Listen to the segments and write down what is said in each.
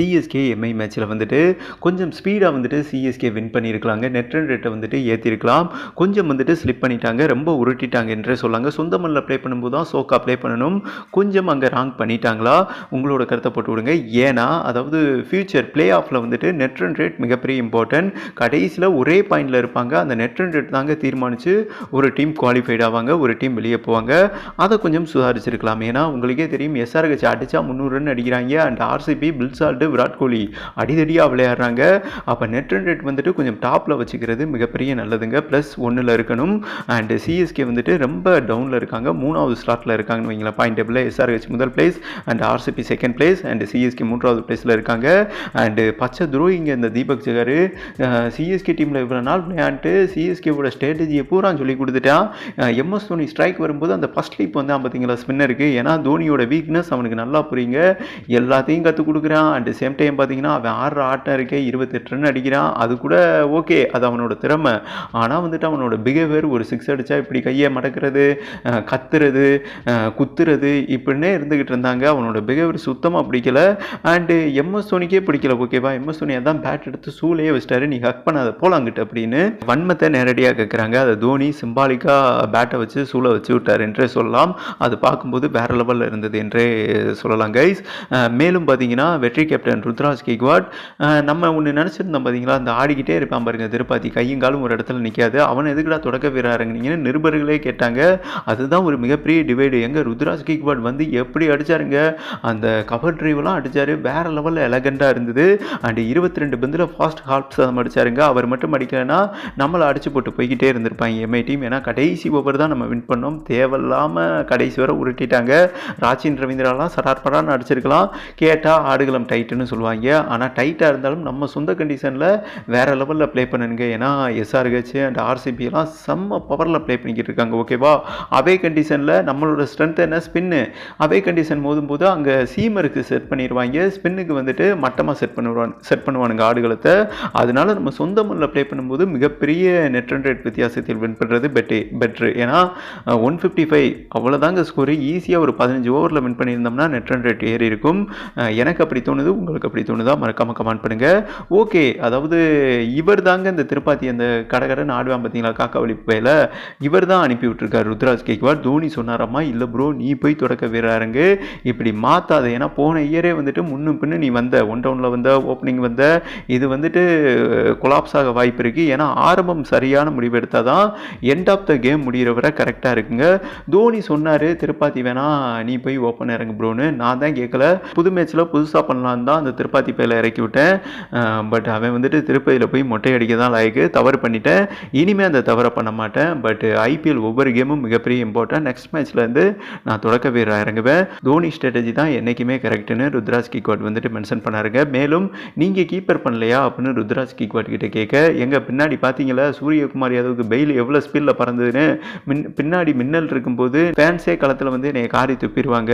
CSK Mi மேட்ச்சில் வந்துட்டு கொஞ்சம் ஸ்பீடாக வந்துட்டு சிஎஸ்கே வின் பண்ணியிருக்கலாங்க. நெட் ரன் ரேட்டை வந்துட்டு ஏற்றிருக்கலாம் கொஞ்சம் வந்துட்டு ஸ்லிப் பண்ணிட்டாங்க. ரொம்ப உருட்டிட்டாங்க என்றே சொல்லாங்க. சொந்த மண்ணில் ப்ளே பண்ணும்போது தான் சோக்கா ப்ளே பண்ணணும். கொஞ்சம் அங்கே ராங் பண்ணிட்டாங்களா? உங்களோட கருத்தை போட்டு விடுங்க. ஏன்னா அதாவது ஃபியூச்சர் ப்ளே ஆஃபில் வந்துட்டு நெட் ரன் ரேட் மிகப்பெரிய இம்பார்ட்டன்ட் கடைசியில் ஒரே பாயிண்டில் இருப்பாங்க. அந்த நெட் ரன் ரேட் தாங்க தீர்மானித்து ஒரு டீம் குவாலிஃபைட் ஆவாங்க. ஒரு டீம் வெளியே போவாங்க. அதை கொஞ்சம் சுதாரிச்சிருக்கலாம். ஏன்னா உங்களுக்கே தெரியும். எஸ்ஆர்ஹெச் அடித்தா முந்நூறு ரன் அடிக்கிறாங்க. And RCB Phil Salt Virat Kohli அடிதடியாக விளையாடுறாங்க. அப்போ நெட் ரன் ரேட் வந்துட்டு கொஞ்சம் டாப்பில் வச்சுக்கிறது மிகப்பெரிய நல்லதுங்க. ப்ளஸ் ஒன்றில் இருக்கணும். அண்ட் சிஎஸ்கே வந்துட்டு ரொம்ப டவுனில் இருக்காங்க. மூணாவது ஸ்லாட்டில் இருக்காங்கன்னு வைங்களா பாயிண்ட் டேபிளில் எஸ்ஆர்ஹெச் முதல் place and RCB second place and CSK மூன்றாவது பிளேஸில் இருக்காங்க. அண்டு பச்சை துரோகிங்க இந்த தீபக் ஜெகர். சிஎஸ்கே டீமில் இவ்வளோ நாள் விளையாண்டு சிஎஸ்கேவோட ஸ்ட்ராட்டஜியை பூரா சொல்லி கொடுத்துட்டான். எம்எஸ் தோனி ஸ்ட்ரைக் வரும்போது அந்த ஃபஸ்ட் லீப் வந்து பார்த்தீங்களா ஸ்பின்னருக்கு ஏன்னா தோனியோட வீக்னஸ் அவனுக்கு நல்லா புரியுங்க. எல்லாத்தையும் கற்றுக் கொடுக்குறான். அண்டு சேம் டைம் பார்த்தீங்கன்னா அவன் ஆடுற ஆட்டம் இருக்கே இருபத்தெட்டு ரன் அடிக்கிறான். அது கூட ஓகே அது அவனோட திறமை. ஆனால் வந்துட்டு அவனோட பிஹேவியர் ஒரு சிக்ஸ் அடித்தா இப்படி கையை மடக்கிறது கத்துறது குத்துறது இப்படின்னே இருந்துக்கிட்டு இருந்தாங்க. அவனோட பிஹேவியர் சுத்தமாக பிடிக்கல. அண்டு எம்எஸ் தோனிக்கே பிடிக்கல ஓகேவா எம்எஸ் தோனி அதான் பேட் எடுத்து சூழையே வச்சிட்டாரு. நீ ஹக் பண்ணாத போலாங்கிட்ட அப்படின்னு வன்மத்தை நேரடியாக கேட்குறாங்க அதை தோனி சிம்பாலிக்காக பேட்டை வச்சு சூளை வச்சு விட்டார் என்றே சொல்லலாம். அது பார்க்கும்போது வேற லெவலில் இருந்தது என்றே சொல்லலாம் கைஸ் மேலும் பார்த்தீங்கன்னா வெற்றி கேப்டன் ருத்ராஜ் கேக்வாட் நம்ம ஒன்று நினச்சிருந்தோம் பார்த்தீங்களா அந்த ஆடிக்கிட்டே இருப்பான் பாருங்க திருப்பாதி கையும் காலும் ஒரு இடத்துல நிற்காது அவன் எதுக்குடா தொடக்க வீரர் நிருபர்களே கேட்டாங்க. அதுதான் ஒரு மிகப்பெரிய டிவைடு எங்க ருத்ராஜ் கேக்வாட் வந்து எப்படி அடிச்சாருங்க? அந்த கவர் ட்ரைவ்லாம் அடித்தார் வேற லெவலில் எலகண்டாக இருந்தது. அண்ட் இருபத்தி ரெண்டு பந்தில் ஃபாஸ்ட் ஹார்ட் சதம் அடிச்சாருங்க. அவர் மட்டும் அடிக்கலைன்னா நம்மளை அடிச்சு போட்டு போய்கிட்டே இருந்திருப்பாங்க எம்ஐ டீம் ஏன்னா கடைசி ஓவர் தான் நம்ம வின் பண்ணோம். தேவையில்லாமல் கடைசி வரை உருட்டிட்டாங்க. ராச்சின் ரவீந்திராலாம் சடார்படான்னு அடிச்சிருக்கலாம் கேட்டால் ஆடுகளம் டைட் டைட்டுன்னு சொல்லுவாங்க. ஆனால் டைட்டாக இருந்தாலும் நம்ம சொந்த கண்டிஷனில் வேறு லெவலில் ப்ளே பண்ணுங்க. ஏன்னா எஸ்ஆர்ஹெச் அண்ட் ஆர்சிபிலாம் செம்ம பவரில் ப்ளே பண்ணிக்கிட்டு இருக்காங்க ஓகேவா அவே கண்டிஷனில் நம்மளோட ஸ்ட்ரென்த் என்ன? ஸ்பின்னு அவே கண்டிஷன் மோதும் போது அங்கே சீமருக்கு செட் பண்ணிடுவாங்க ஸ்பின்னுக்கு வந்துட்டு மட்டமாக செட் பண்ணுவான் செட் பண்ணுவானுங்க ஆடுகளத்தை. அதனால நம்ம சொந்த மண்ணில் ப்ளே பண்ணும்போது மிகப்பெரிய நெட் ரன் ரேட் வித்தியாசத்தில் வின் பண்ணுறது பெட்டே பெட்ரு ஏன்னா ஒன் ஃபிஃப்டி ஃபைவ் அவ்வளோதாங்க ஸ்கோரு ஈஸியாக ஒரு பதினஞ்சு ஓவரில் வின் பண்ணியிருந்தோம்னா நெட் ரன் ரேட் ஏறி இருக்கும் எனக்கு அப்படி தோணுது. உங்களுக்கு அப்படி தோணுதா? மறக்காமல் கமெண்ட் பண்ணுங்கள் ஓகே அதாவது இவர் தாங்க இந்த திருப்பாத்தி அந்த கடகடன்னு ஆடுவான் பார்த்தீங்களா? காக்காவளி வேலை இவர் தான் அனுப்பி விட்டுருக்காரு ருத்ராஜ் கேக்வார் தோனி சொன்னாராம்மா இல்லை ப்ரோ நீ போய் தொடக்க வீரருங்க இப்படி மாற்றாத ஏன்னா போன இயரே வந்துட்டு முன்னும் பின்னு நீ வந்த ஒன் டவுனில் வந்த ஓப்பனிங் வந்த இது வந்துட்டு கொலாப்ஸ் ஆக வாய்ப்பு இருக்குது ஏன்னா ஆரம்பம் சரியான முடிவு எடுத்தால் தான் எண்ட் ஆஃப் த கேம் முடிகிற வரை கரெக்டாக இருக்குங்க. தோனி சொன்னார் திருப்பாத்தி வேணா நீ போய் ஓப்பன் இறங்கு ப்ரோன்னு நான் தான் கேட்கல புது மேட்ச்சில் புதுசாக பண்ணலான்னு தான் அந்த திருப்பாத்தி பையில் இறக்கி விட்டேன். பட் அவன் வந்துட்டு திருப்பதியில் போய் மொட்டை அடிக்க தான் லாய்க்கு. தவறு பண்ணிட்டேன். இனிமேல் அந்த தவறை பண்ண மாட்டேன். பட் ஐபிஎல் ஒவ்வொரு கேமும் மிகப்பெரிய இம்பார்ட்டன்ட் நெக்ஸ்ட் மேட்ச்லேருந்து நான் தொடக்க வீரர் இறங்குவேன். தோனி ஸ்ட்ராட்டஜி தான் என்றைக்குமே கரெக்டுன்னு ருத்ராஜ் கிக்வாட் வந்துட்டு மென்ஷன் பண்ணாருங்க. மேலும் நீங்கள் கீப்பர் பண்ணலையா அப்படின்னு ருத்ராஜ் கிக்வாட் கிட்ட கேட்க எங்கள் பின்னாடி பார்த்தீங்களா சூரியகுமார் யாதவுக்கு பெயில் எவ்வளோ ஸ்பீடில் பறந்ததுன்னு மின் பின்னாடி மின்னல் இருக்கும்போது ஃபேன்ஸே களத்தில் வந்து என்னை காரி துப்பிடுவாங்க.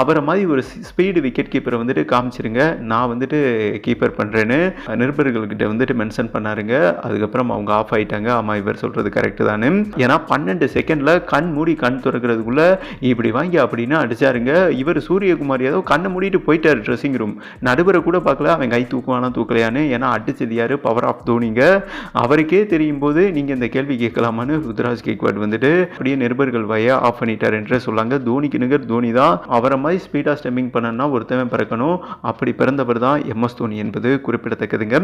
அவரை மாதிரி ஒரு ஸ்பீடு விக்கெட் கீப்பரை வந்துட்டு காமிச்சிருங்க. நான் வந்துட்டு கீப்பர் பண்ணுறேன்னு நிருபர்கள்கிட்ட வந்துட்டு மென்ஷன் பண்ணாருங்க. அதுக்கப்புறம் அவங்க ஆஃப் ஆயிட்டாங்க. ஆமாம் இவர் சொல்கிறது கரெக்டு தானே ஏன்னா பன்னெண்டு செகண்டில் கண் மூடி கண் திறக்கிறதுக்குள்ளே இப்படி வாங்கி அப்படின்னு அடிச்சாருங்க. இவர் சூரியகுமார் ஏதோ கண்ணை மூடிட்டு போயிட்டார் ட்ரெஸ்ஸிங் ரூம் நடுவரை கூட பார்க்கல. அவன் கை தூக்குவானா தூக்கலையான்னு. ஏன்னா அடிச்சது யார்? பவர் ஆஃப் தோனிங்க அவருக்கே தெரியும் போது நீங்கள் இந்த கேள்வி கேட்கலாமான்னு ருத்ராஜ் கேக்வாட் வந்துட்டு. அப்படியே நிருபர்கள் வய ஆஃப் பண்ணிட்டார் என்று சொல்லாங்க. தோனிக்கு நிகர் தோனி தான் அவரை மாதிரி ஸ்பீடாக ஸ்டெம்மிங் பண்ணனா ஒருத்தவன் பிறக்கணும். அப்படி பிறந்தவர் தான் எம்எஸ் தோனி என்பது குறிப்பிடத்தக்கதுங்க.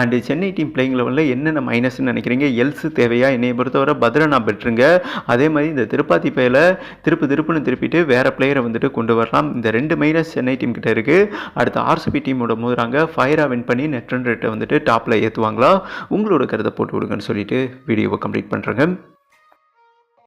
அண்ட் சென்னை டீம் பிளேயிங் லெவலில் என்னென்ன மைனஸ்னு நினைக்கிறீங்க? எல்ஸ் தேவையா? என்னை பொறுத்தவரை பத்ரனா பெட்ருங்க அதே மாதிரி இந்த திருப்பாத்தி பையில திருப்பு திருப்புன்னு திருப்பிட்டு வேற பிளேயரை வந்துட்டு கொண்டு வரலாம். இந்த ரெண்டு மைனஸ் சென்னை டீம் கிட்ட இருக்கு. அடுத்து ஆர்சிபி டீமோட மோதுறாங்க. ஃபயராக வின் பண்ணி நெட் ரன் ரேட்டை வந்துட்டு டாப்பில் ஏற்றுவாங்களா உங்களோட கருத்தை போட்டு விடுங்கன்னு சொல்லிட்டு வீடியோவை கம்ப்ளீட் பண்ணுறேங்க